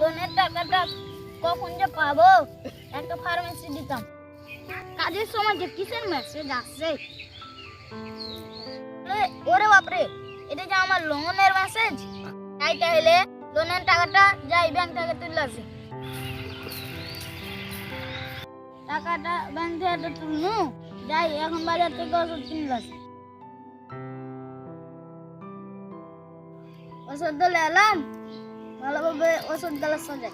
লোনের টাকাটা কখন যে পাবো? একটা ফার্মেসি দিতাম। কাজের সময় যে কিসের মেসেজ আসছে? ওরে বাপরে, এটা যে আমার লোনের মেসেজ তাই তাহলে লোনের টাকাটা যাই ব্যাংক থেকে তুলে আসে। টাকাটা ব্যাংক থেকে তুলনু যাই এখন বাজার থেকে ওষুধ কিনলে আসি। ওষুধ দিলে এলাম ভালোভাবে ওষুধ দিলে সোজা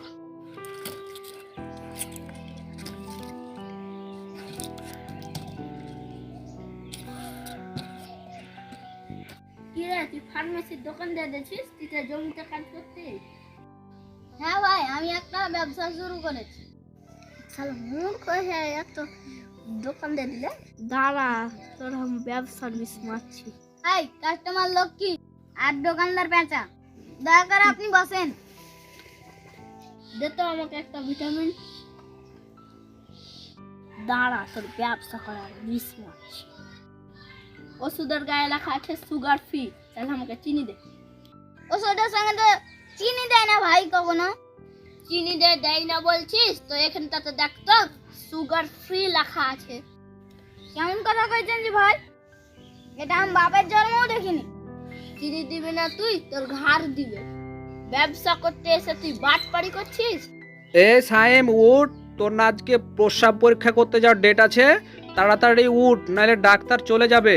কিরে তুই ফার্মেসির দোকান দিয়ে দিয়েছিস? তুই তো জমিতে কাজ করতে? হ্যাঁ ভাই আমি একটা ব্যবসা শুরু করেছি। শালা মূর্খ হয়ে এত দোকান দিয়ে দিলে? দাঁড়া তোর আমি ব্যবসার বিষ মারছি। কাস্টমার লক্ষ্মী আর দোকানদার পেঁচা। দয়া করে আপনি বসেন। দে আমাকে একটা ভিটামিন। দাঁড়া, তোর ব্যবসা করার বিষ মারছি ওষুধের গায়ে লেখা আছে সুগার ফ্রি তাহলে আমাকে চিনি দে। ওষুধের সঙ্গে তো চিনি দেয় না ভাই কখনো? চিনি দে, দেয় না বলছিস? তো এখানটাতে দেখ তো সুগার ফ্রি লেখা আছে। কেমন কথা কইছেন জি ভাই? এটা আমি বাপের জন্মও দেখিনি। চিনি দিবি না তুই, তোর ঘাড় দিবে। ব্যবসা করতে এসে তুই বাটপাড়ি করছিস? এ সায়েম উঠ। তোর না আজকে প্রস্রাব পরীক্ষা করতে যাওয়ার ডেট আছে। তাড়াতাড়ি উঠ নাহলে ডাক্তার চলে যাবে।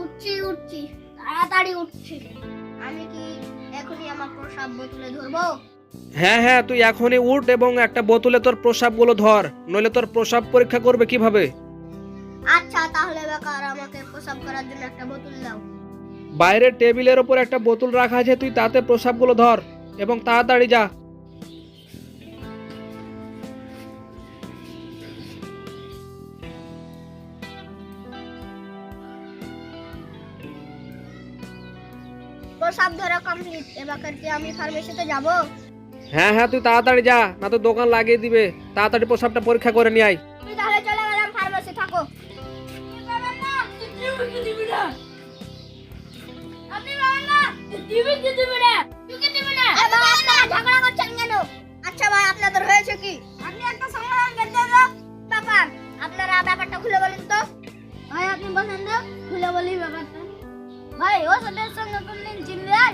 উঠছি উঠছি। তাড়াতাড়ি উঠছি। আমি কি এখনই আমার প্রসাব বোতলে ধরবো? হ্যাঁ হ্যাঁ তুই এখনই উঠ এবং একটা বোতলে তোর প্রস্রাবগুলো ধর। নইলে তোর প্রস্রাব পরীক্ষা করবে কীভাবে? আচ্ছা তাহলে বেকার আমাকে প্রসাব করার জন্য একটা বোতল দাও। বাইরে টেবিলের ওপর একটা বোতল রাখা আছে তুই তাতে প্রস্রাবগুলো ধর এবং তাড়াতাড়ি যা। প্রসাব ধরা কমপ্লিট এবার কি আমি ফার্মেসিতে যাব? হ্যাঁ হ্যাঁ তুই তাড়াতাড়ি যা না তো দোকান লাগিয়ে দিবে। তাড়াতাড়ি প্রস্রাবটা পরীক্ষা করে নিয়ে আয়। তাহলে চলে গেলাম ফার্মেসি থাকো। না কি দিবি না তুই কি দিবি না এ আপনারা ঝগড়া করছেন কেন? আচ্ছা ভাই আপনাদের হয়েছে কি? আপনি একটা সমাধান করতে দাও ব্যাপার আপনারা ব্যাপারটা খুলে বলেন তো। ভাই আপনি বসেন তো খুলে বলি ব্যাপারটা। ভাই ওষুধের সঙ্গে কোনদিন আর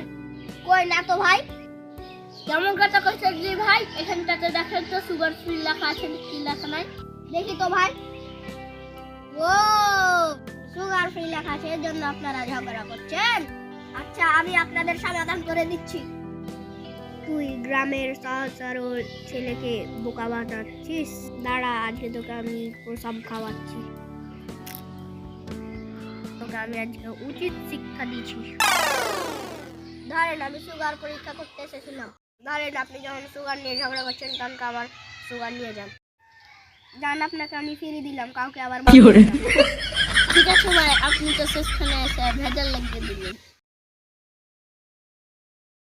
কই না তো ভাই। কেমন কথা কইছিস রে ভাই এখানটাতে দেখেন তো সুগার ফ্রি লেখা আছে কি লেখা নাই। দেখি তো ভাই। ও সুগার ফ্রি লেখা আছে এর জন্য আপনারা ঝগড়া করছেন? আচ্ছা আমি আপনাদের সমাধান করে দিচ্ছি। তুই গ্রামের সহজ সরল ছেলেকে বোকা বানাচ্ছিস? দাঁড়া আজকে তোকে আমি প্রসাব খাওয়াচ্ছি। তোকে আমি আজকে উচিত শিক্ষা দিচ্ছি। ধরেন আমি সুগার পরীক্ষা করতে এসেছিলাম। ধরেন আপনি যখন সুগার নিয়ে ঝগড়া করছেন তখন আমার সুগার নিয়ে যান। যান আপনাকে আমি ফিরিয়ে দিলাম কাউকে আবার। ঠিক আছে ভাই আপনি তো শেষখানে এসে ভেজাল লাগিয়ে দিলেন।